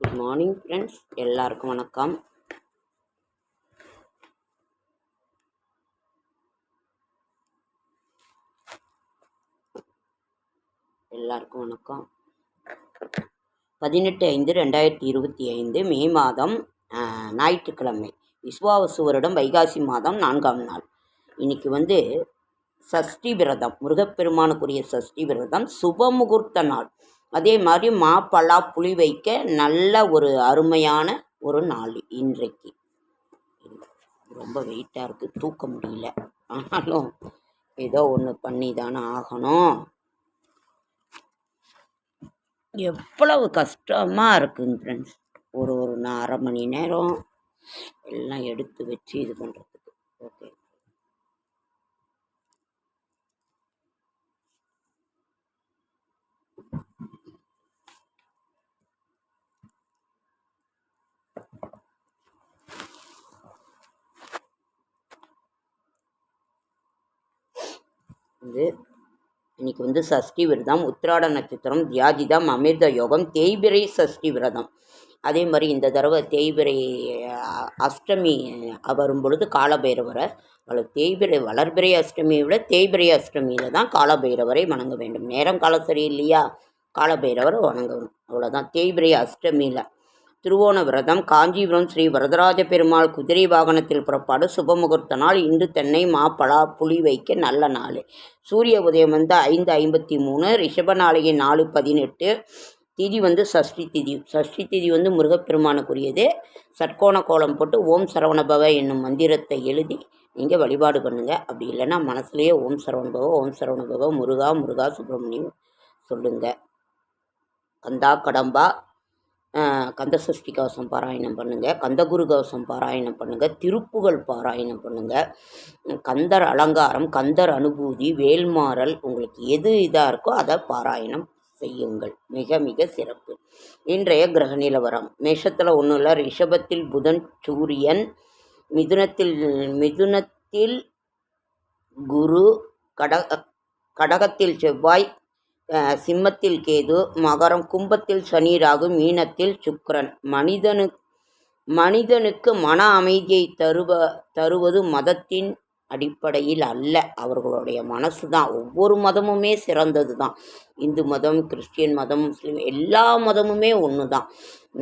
Good morning friends எல்லாருக்கும் வணக்கம். எல்லாருக்கும் வணக்கம். பதினெட்டு ஐந்து ரெண்டாயிரத்தி இருபத்தி ஐந்து மே மாதம் ஞாயிற்றுக்கிழமை விஸ்வாவசு வருடம் வைகாசி மாதம் நான்காம் நாள். இன்னைக்கு வந்து சஷ்டி விரதம் முருகப்பெருமானுக்குரிய சஷ்டி விரதம் சுப முகூர்த்த நாள். அதே மாதிரி மா புளி வைக்க நல்ல ஒரு அருமையான ஒரு நாள் இன்றைக்கு. ரொம்ப வெயிட்டாக இருக்குது தூக்க முடியல. ஆனாலும் ஏதோ ஒன்று பண்ணி தானே ஆகணும். எவ்வளவு கஷ்டமாக இருக்குங்க ஃப்ரெண்ட்ஸ் ஒரு ஒரு அரை மணி நேரம் எல்லாம் எடுத்து வச்சு இது பண்ணுறது ஓகே வந்து இன்றைக்கி வந்து சஷ்டி விரதம் உத்திராட நட்சத்திரம் தியாஜிதம் அமிர்த யோகம் தேய்பிரை சஷ்டி விரதம். அதே மாதிரி இந்த தடவை தேய்பிரை அஷ்டமி வரும் பொழுது காலபைரவரை வள தேய்பிரை வளர்பிரை அஷ்டமியை விட தேய்பிரை அஷ்டமியில் தான் காலபைரவரை வணங்க வேண்டும். நேரம் காலம் சரியில்லையா? காலபைரவரை வணங்கணும். அவ்வளோதான் தேய்பிரை அஷ்டமியில் திருவோண விரதம் காஞ்சிபுரம் ஸ்ரீ வரதராஜ பெருமாள் குதிரை வாகனத்தில் புறப்பாடு சுபமுகூர்த்த நாள் இன்று தென்னை மாப்பழா புளி வைக்க நல்ல நாள். சூரிய உதயம் வந்து ஐந்து ஐம்பத்தி மூணு ரிஷப நாளைய நாலு பதினெட்டு திதி வந்து சஷ்டி திதி. சஷ்டி திதி வந்து முருகப்பெருமானுக்குரியது. சட்கோண கோலம் போட்டு ஓம் சரவணபவ என்னும் மந்திரத்தை எழுதி நீங்கள் வழிபாடு பண்ணுங்கள் அப்படி இல்லைன்னா மனசுலேயே ஓம் சரவணபவ ஓம் சரவணபவ முருகா முருகா சுப்பிரமணியம் சொல்லுங்கள் கந்தா கடம்பா கந்தசஷ்டி கந்த சஷ்டி கவசம் பாராயணம் பண்ணுங்கள் கந்தகுரு கவசம் பாராயணம் பண்ணுங்கள் திருப்புகழ் பாராயணம் பண்ணுங்கள் கந்தர் அலங்காரம் கந்தர் அனுபூதி வேல்மாறல் உங்களுக்கு எது இதாக இருக்கோ அதை பாராயணம் செய்யுங்கள். மிக மிக சிறப்பு. இன்றைய கிரக நிலவரம். மேஷத்தில் ஒன்றும் இல்லை. ரிஷபத்தில் புதன் சூரியன் மிதுனத்தில் மிதுனத்தில் குரு கட கடகத்தில் செவ்வாய் சிம்மத்தில் கேது மகரம் கும்பத்தில் சனி ராகு மீனத்தில் சுக்கரன். மனிதனு மனிதனுக்கு மன அமைதியை தருவ தருவது மதத்தின் அடிப்படையில் அல்ல. அவர்களுடைய மனசு தான் ஒவ்வொரு மதமுமே சிறந்தது தான் இந்து மதம் கிறிஸ்டியன் மதம் முஸ்லீம் எல்லா மதமுமே ஒன்று தான்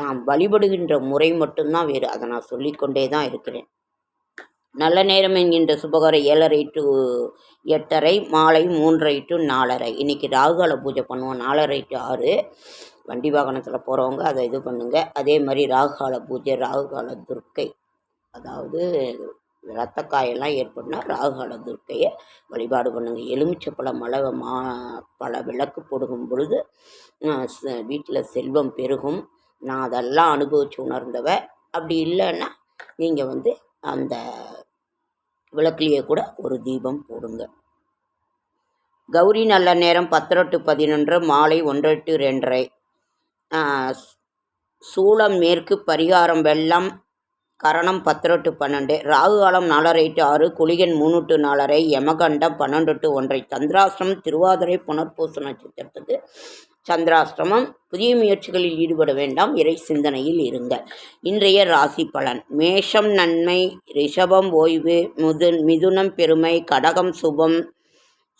நாம் வழிபடுகின்ற முறை மட்டும்தான் வேறு. அதை நான் சொல்லிக்கொண்டே தான் இருக்கிறேன். நல்ல நேரம் என்கின்ற சுபகர ஏழரை டு எட்டரை மாலை மூன்றரை டு நாலரை. இன்றைக்கி ராகுகால பூஜை பண்ணுவோம் நாலரை டு ஆறு. வண்டி வாகனத்தில் போகிறவங்க அதை இது பண்ணுங்கள் அதே மாதிரி ராகுகால பூஜை ராகுகால துர்க்கை. அதாவது ரத்தக்காயெல்லாம் ஏற்பட்டுனா ராகுகால துர்க்கையை வழிபாடு பண்ணுங்க. எலுமிச்சப்பழ மலை மா பல விளக்கு போடுகும் பொழுது வீட்டில் செல்வம் பெருகும். நான் அதெல்லாம் அனுபவித்து உணர்ந்தவ. அப்படி இல்லைன்னா நீங்கள் வந்து அந்த விளக்குலேயே கூட ஒரு தீபம் போடுங்க. கௌரி நல்ல நேரம் பத்தரை டு பதினொன்று மாலை ஒன்றெட்டு டு ரெண்டரை சூளம் மேற்கு பரிகாரம் வெள்ளம் கரணம் பத்தரை டு பன்னெண்டு ராகு காலம் நாலரை டு ஆறு குளிகன் மூணு டு நாலரை யமகண்டம் பன்னெண்டு டு ஒன்றை சந்திராசிரம் திருவாதிரை புனர்பூச நட்சத்திரத்துக்கு சந்திராஷ்டிரமம். புதிய முயற்சிகளில் ஈடுபட வேண்டாம். இறை சிந்தனையில் இருங்க. இன்றைய ராசி பலன். மேஷம் நன்மை ரிஷபம் ஓய்வு முது மிதுனம் பெருமை கடகம் சுபம்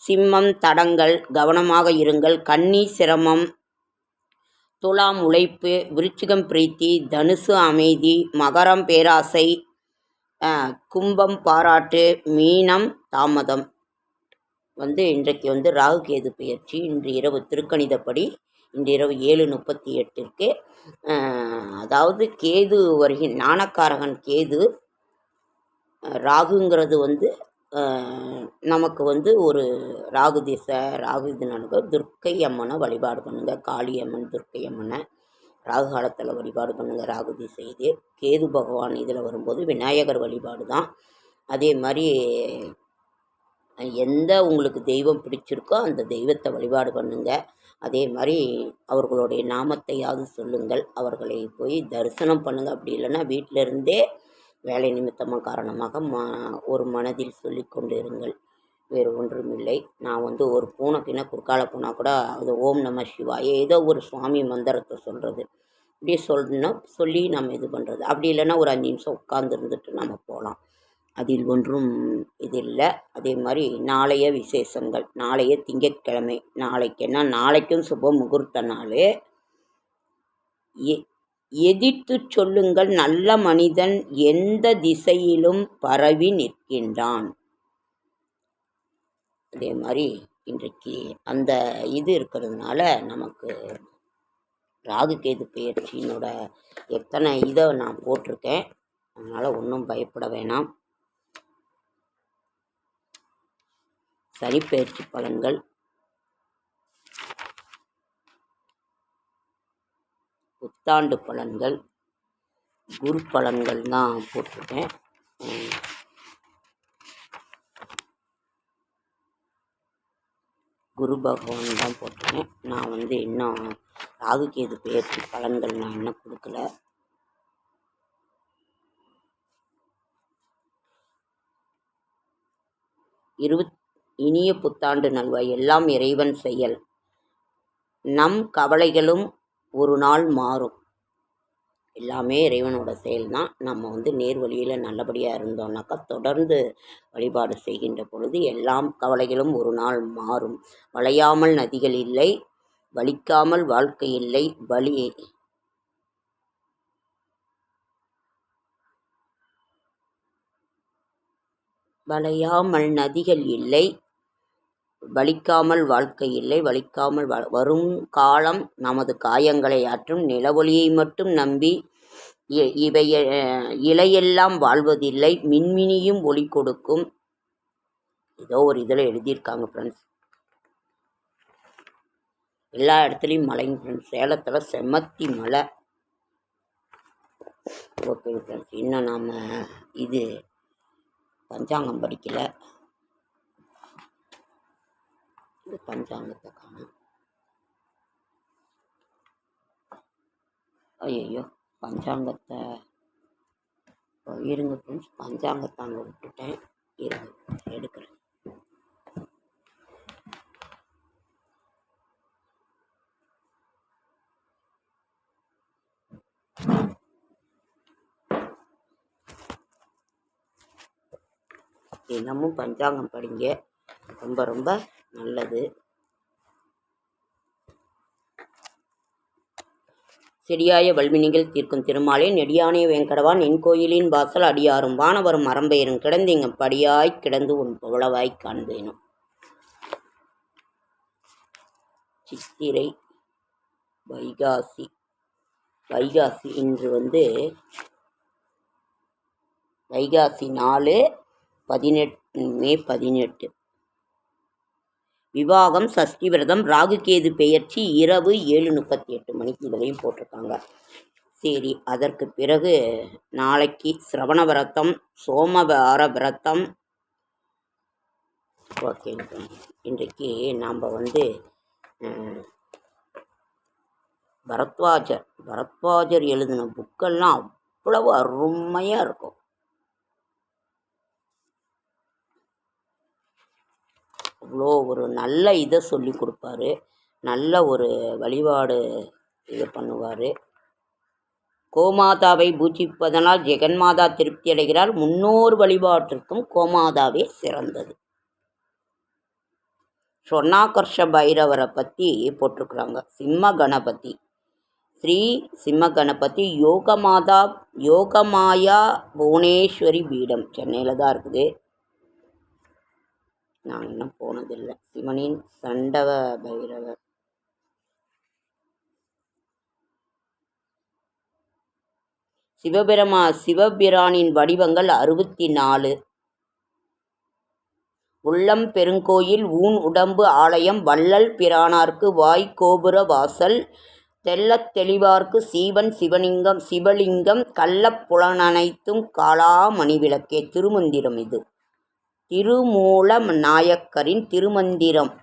சிம்மம் தடங்கள் கவனமாக இருங்கள். கன்னி சிரமம் துலாம் உழைப்பு விருச்சிகம் பிரீத்தி தனுசு அமைதி மகரம் பேராசை கும்பம் பாராட்டு மீனம் தாமதம். வந்து இன்றைக்கு வந்து ராகு கேது பெயர்ச்சி இன்று இரவு திருக்கணிதப்படி இன்று இரவு ஏழு முப்பத்தி எட்டிற்கு அதாவது கேது வருகின் ஞானக்காரகன் கேது ராகுங்கிறது வந்து நமக்கு வந்து ஒரு ராகு திசை ராகு இது நடக்கும் துர்க்கை அம்மனை வழிபாடு பண்ணுங்க. காளி அம்மன் துர்க்கை அம்மனை ராகு காலத்தில் வழிபாடு பண்ணுங்க. ராகு திசை இது. கேது பகவான் இதில் வரும்போது விநாயகர் வழிபாடு தான் அதே மாதிரி எந்த உங்களுக்கு தெய்வம் பிடிச்சிருக்கோ அந்த தெய்வத்தை வழிபாடு பண்ணுங்க. அதே மாதிரி அவர்களுடைய நாமத்தையாவது சொல்லுங்கள். அவர்களை போய் தரிசனம் பண்ணுங்கள் அப்படி இல்லைன்னா வீட்டில இருந்தே வேலை நிமித்தமாக காரணமாக ம ஒரு மனதில் சொல்லி கொண்டு இருங்கள் வேறு ஒன்றும் இல்லை. நான் வந்து ஒரு பூனை பின்ன குறுக்கால போனால் கூட அது ஓம் நம சிவாய ஏதோ ஒரு சுவாமி மந்திரத்தை சொல்கிறது இப்படி சொல்லணும். சொல்லி நம்ம இது பண்ணுறது அப்படி இல்லைன்னா ஒரு அஞ்சு நிமிஷம் உட்காந்து இருந்துட்டு நம்ம போகலாம். அதில் ஒன்றும் இது இல்லை. அதே மாதிரி நாளைய விசேஷங்கள் நாளைய திங்கட்கிழமை நாளைக்குன்னா நாளைக்கும் சுப முகூர்த்த நாள். எ எதிர்த்து சொல்லுங்கள் நல்ல மனிதன் எந்த திசையிலும் பரவி நிற்கின்றான். அதே மாதிரி இன்றைக்கு அந்த இது இருக்கிறதுனால நமக்கு ராகு கேது பயிற்சியினோட எத்தனை இதை நான் போட்டிருக்கேன். அதனால் ஒன்றும் பயப்பட வேணாம். சனிப்பெயர்ச்சி பலன்கள். புத்தாண்டு பலன்கள். குரு பலன்கள் தான் போட்டிருக்கேன். குரு பகவான் தான் போட்டிருக்கேன். நான் வந்து இன்னும் ராகு கேது பலன்கள் நான் இன்னும் கொடுக்கல. இருபத் இனிய புத்தாண்டு நல்வாய் எல்லாம் இறைவன் செயல். நம் கவலைகளும் ஒரு நாள் மாறும். எல்லாமே இறைவனோட செயல் தான் நம்ம வந்து நேர் வழியில் நல்லபடியாக இருந்தோம்னாக்கா தொடர்ந்து வழிபாடு செய்கின்ற பொழுது எல்லாம் கவலைகளும் ஒரு நாள் மாறும். வளையாமல் நதிகள் இல்லை வலிக்காமல் வாழ்க்கை இல்லை வலி வளையாமல் நதிகள் இல்லை வலிக்காமல் வாழ்க்கை இல்லை வலிக்காமல் வ வரும் காலம் நமது காயங்களை ஆற்றும் நிலவொளியை மட்டும் நம்பி இ- இவை இலையெல்லாம் வாழ்வதில்லை மின்மினியும் ஒளி கொடுக்கும். ஏதோ ஒரு இதில் எழுதியிருக்காங்க ஃப்ரெண்ட்ஸ் எல்லா இடத்துலையும் மலைங்க ஃப்ரெண்ட்ஸ் சேலத்தில் செம்மத்தி மலை ஓகே ஃப்ரெண்ட்ஸ் இன்னும் நாம் இது பஞ்சாங்கம் படிக்கலை. இந்த பஞ்சாங்கத்தை. காணும் ஐயோ பஞ்சாங்கத்தை இருங்க ஃப்ரெண்ட்ஸ் பஞ்சாங்கத்தை அங்கே விட்டுட்டேன். இருங்க எடுக்கிறேன். தினமும் பஞ்சாங்கம் படிங்க. ரொம்ப ரொம்ப நல்லது. செடியாய வல்வினிகள் தீர்க்கும் திருமாலே நெடியானே வேங்கடவான் என் கோயிலின் வாசல் அடியாரும் வானவரும் மரம்பெயரும் கிடந்திங்க படியாய் கிடந்து உன் புகழவாய் காண்பேனும். சித்திரை வைகாசி வைகாசி இன்று வந்து வைகாசி நாலு பதினெட்டு மே பதினெட்டு. விவாகம் சஷ்டி விரதம் ராகுகேது பெயர்ச்சி இரவு ஏழு முப்பத்தி எட்டு மணிக்கு இதுலையும் போட்டிருக்காங்க. சரி அதற்கு பிறகு நாளைக்கு சிரவண விரதம் சோமவார விரதம். ஓகே இன்றைக்கு நாம் வந்து பரத்வாஜர் பரத்வாஜர் எழுதின புக்கெல்லாம் அவ்வளவு அருமையாக இருக்கும். அவ்வளோ ஒரு நல்ல இதை சொல்லி கொடுப்பாரு. நல்ல ஒரு வழிபாடு இது பண்ணுவார். கோமாதாவை பூஜிப்பதனால் ஜெகன்மாதா திருப்தி அடைகிறார். முன்னோர் வழிபாட்டிற்கும் கோமாதாவே சிறந்தது. சொர்ணாகர்ஷ பைரவரை பற்றி போட்டிருக்கிறாங்க. சிம்ம கணபதி. ஸ்ரீ சிம்ம கணபதி யோகமாதா யோகமாயா புவனேஸ்வரி பீடம். சென்னையில் தான் இருக்குது. நான் இன்னும் போனதில்லை. சிவனின் சண்டவ பைரவர். சிவபெருமா சிவபிரானின் வடிவங்கள் அறுபத்தி நாலு உள்ளம் பெருங்கோயில் ஊன் உடம்பு ஆலயம் வள்ளல் பிரானார்க்கு வாய் கோபுர வாசல் தெள்ளத் தெளிவார்க்கு சீவன் சிவலிங்கம் சிவலிங்கம் கள்ளப்புலனனைத்தும் காளா மணிவிளக்கே திருமந்திரம் இது. திருமூல நாயக்கரின் திருமந்திரம்.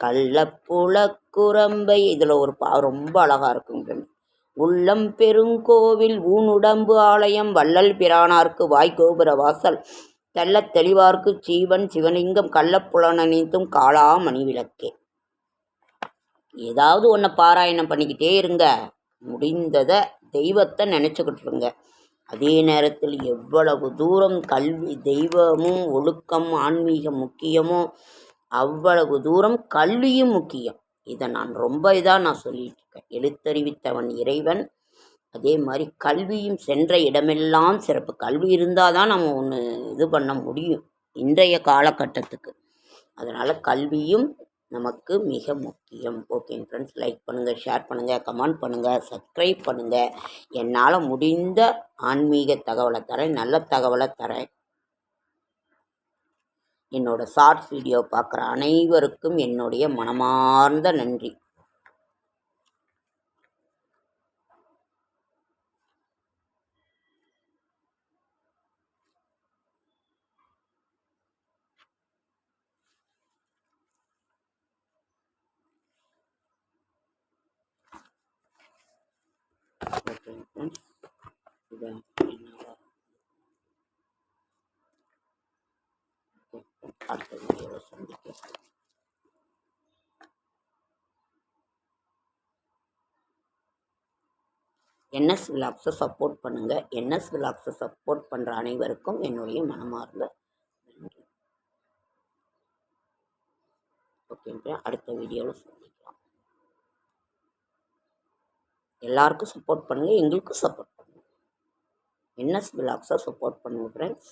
கள்ளப்புல குரம்பை இதில் ஒரு பா ரொம்ப அழகாக இருக்குங்க உள்ளம் பெருங்கோவில் ஊனுடம்பு ஆலயம் வள்ளல் பிரானார்க்கு வாய்கோபுர வாசல் தெள்ளத் தெளிவார்க்கு சீவன் சிவலிங்கம் கள்ளப்புலனனைத்தும் காளா மணி விளக்கே. ஏதாவது ஒன்றை பாராயணம் பண்ணிக்கிட்டே இருங்க. முடிந்ததை தெய்வத்தை நினச்சிக்கிட்டு இருங்க. அதே நேரத்தில் எவ்வளவு தூரம் கல்வி தெய்வமும் ஒழுக்கம் ஆன்மீகம் முக்கியமோ அவ்வளவு தூரம் கல்வியும் முக்கியம். இதை நான் ரொம்ப இதாக நான் சொல்லிகிட்ருக்கேன் எழுத்தறிவித்தவன் இறைவன். அதே மாதிரி கல்வியும் சென்ற இடமெல்லாம் சிறப்பு. கல்வி இருந்தால் தான் நம்ம ஒன்று இது பண்ண முடியும். இன்றைய காலகட்டத்துக்கு. அதனால் கல்வியும் நமக்கு மிக முக்கியம். ஓகேங்க ஃப்ரெண்ட்ஸ் லைக் பண்ணுங்கள் ஷேர் பண்ணுங்கள் கமெண்ட் பண்ணுங்கள் சப்ஸ்கிரைப் பண்ணுங்கள் என்னால் முடிந்த ஆன்மீக தகவலை தரேன் நல்ல தகவலை தரேன். என்னோடய ஷார்ட்ஸ் வீடியோ பார்க்குற அனைவருக்கும் என்னுடைய மனமார்ந்த நன்றி. அடுத்த வீடியோவில் சந்திக்கிறேன் என்எஸ் விலாக்ஸை சப்போர்ட் பண்ணுங்கள் என்எஸ் விலாக்ஸை சப்போர்ட் பண்ணுற அனைவருக்கும் என்னுடைய மனமார்ந்த நன்றி. ஓகேங்க அடுத்த வீடியோவில் சந்திக்கலாம். எல்லாருக்கும் சப்போர்ட் பண்ணுங்கள் எங்களுக்கும் சப்போர்ட் என்எஸ் பிளாக்ஸை சப்போர்ட் பண்ணுங்கள் ஃப்ரெண்ட்ஸ்